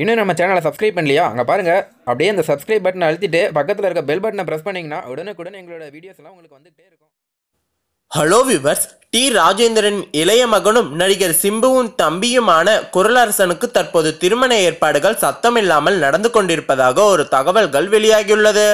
இன்னும் நம்ம சேனலை சப்ஸ்கிரைப் பண்ணலையா? அங்கே பாருங்கள் அப்படியே அந்த சப்ஸ்கிரைப் பட்டனை அழுத்திட்டு பக்கத்தில் இருக்க பெல் பட்டனை ப்ரெஸ் பண்ணிங்கன்னா உடனுக்குடன் எங்களோட வீடியோஸ்லாம் உங்களுக்கு வந்துகிட்டே இருக்கும். ஹலோ விவர்ஸ் டி ராஜேந்திரன் இளைய மகனும் நடிகர் சிம்புவும் தம்பியுமான குரலரசனுக்கு தற்போது திருமண ஏற்பாடுகள் சத்தமில்லாமல் நடந்து கொண்டிருப்பதாக ஒரு தகவல்கள் வெளியாகியுள்ளது.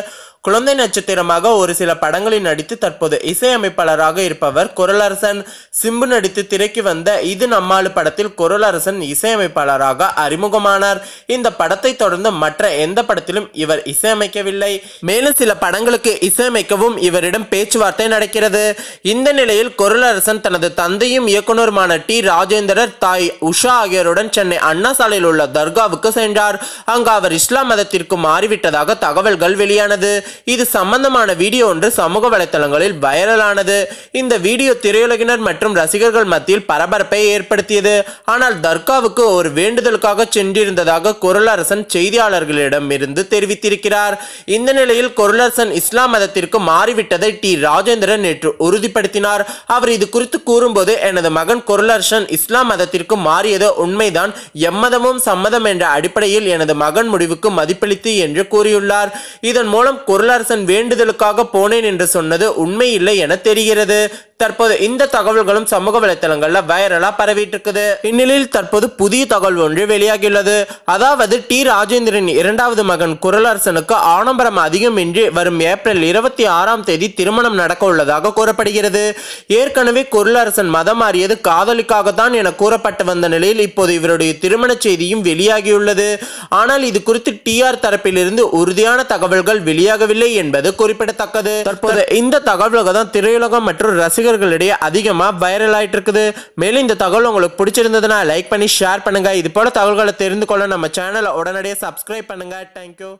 குழந்தை நட்சத்திரமாக ஒரு சில படங்களில் நடித்து தற்போது இசையமைப்பாளராக இருப்பவர் குரலரசன். சிம்பு நடித்து திரைக்கு வந்த இது நம்மாளு படத்தில் குரலரசன் இசையமைப்பாளராக அறிமுகமானார். இந்த படத்தை தொடர்ந்து மற்ற எந்த படத்திலும் இவர் இசையமைக்கவில்லை. மேலும் சில படங்களுக்கு இசையமைக்கவும் இவரிடம் பேச்சுவார்த்தை நடக்கிறது. இந்த நிலையில் குரலரசன் தனது தந்தையும் இயக்குனருமான டி. ராஜேந்திரர் தாய் உஷா ஆகியோருடன் சென்னை அண்ணா சாலையில் உள்ள தர்காவுக்கு சென்றார். அங்கு அவர் இஸ்லாம் மதத்திற்கு மாறிவிட்டதாக தகவல்கள் வெளியானது. இது சம்பந்தமான வீடியோ ஒன்று சமூக வலைதளங்களில் வைரலானது. இந்த வீடியோ திரையுலகினர் மற்றும் ரசிகர்கள் மத்தியில் பரபரப்பை ஏற்படுத்தியது. ஆனால் தர்காவுக்கு ஒரு வேண்டுதலுக்காக சென்றிருந்ததாக குரலரசன் செய்தியாளர்களிடம் இருந்து தெரிவித்திருக்கிறார். இந்த நிலையில் குரலரசன் இஸ்லாம் மதத்திற்கு மாறிவிட்டதை டி. ராஜேந்திரன் நேற்று உறுதிப்படுத்தினார். அவர் இது குறித்து கூறும்போது எனது மகன் குரலரசன் இஸ்லாம் மதத்திற்கு மாறியது உண்மைதான். எம்மதமும் சம்மதம் என்ற அடிப்படையில் எனது மகன் முடிவுக்கு மதிப்பளித்து என்று கூறியுள்ளார். இதன் மூலம் குரல் குரலரசன் வேண்டுதலுக்காக போனேன் என்று சொன்னது உண்மை இல்லை என தெரிகிறது. தற்போது இந்த தகவல்களும் சமூக வலைத்தளங்கள்ல வைரலா பரவிட்டு இருக்குது இந்நிலையில் தற்போது புதிய தகவல் ஒன்று வெளியாகியுள்ளது. அதாவது டி ராஜேந்திரன் இரண்டாவது மகன் குரலரசனுக்கு ஆடம்பரம் அதிகம் இன்றி வரும் ஏப்ரல் இருபத்தி ஆறாம் தேதி திருமணம் நடக்க உள்ளதாக கூறப்படுகிறது. ஏற்கனவே குரலரசன் மதம் மாறியது காதலிக்காகத்தான் என கூறப்பட்டு வந்த நிலையில் இப்போது இவருடைய திருமண செய்தியும் வெளியாகியுள்ளது. ஆனால் இது குறித்து டிஆர் தரப்பிலிருந்து உறுதியான தகவல்கள் வெளியாகவில்லை என்பது குறிப்பிடத்தக்கது. தற்போது இந்த தகவல்கள் தான் திரையுலகம் மற்றும் ரசிகர் ரசிகர்களிடையே அதிகமா வைரல் ஆயிட்டு இருக்குது மேலும் இந்த தகவல் உங்களுக்கு பிடிச்சிருந்ததுன்னா லைக் பண்ணி ஷேர் பண்ணுங்க. இது போல தகவல்களை தெரிந்து கொள்ள நம்ம சேனலை உடனடியாக சப்ஸ்கிரைப் பண்ணுங்க. தேங்க்யூ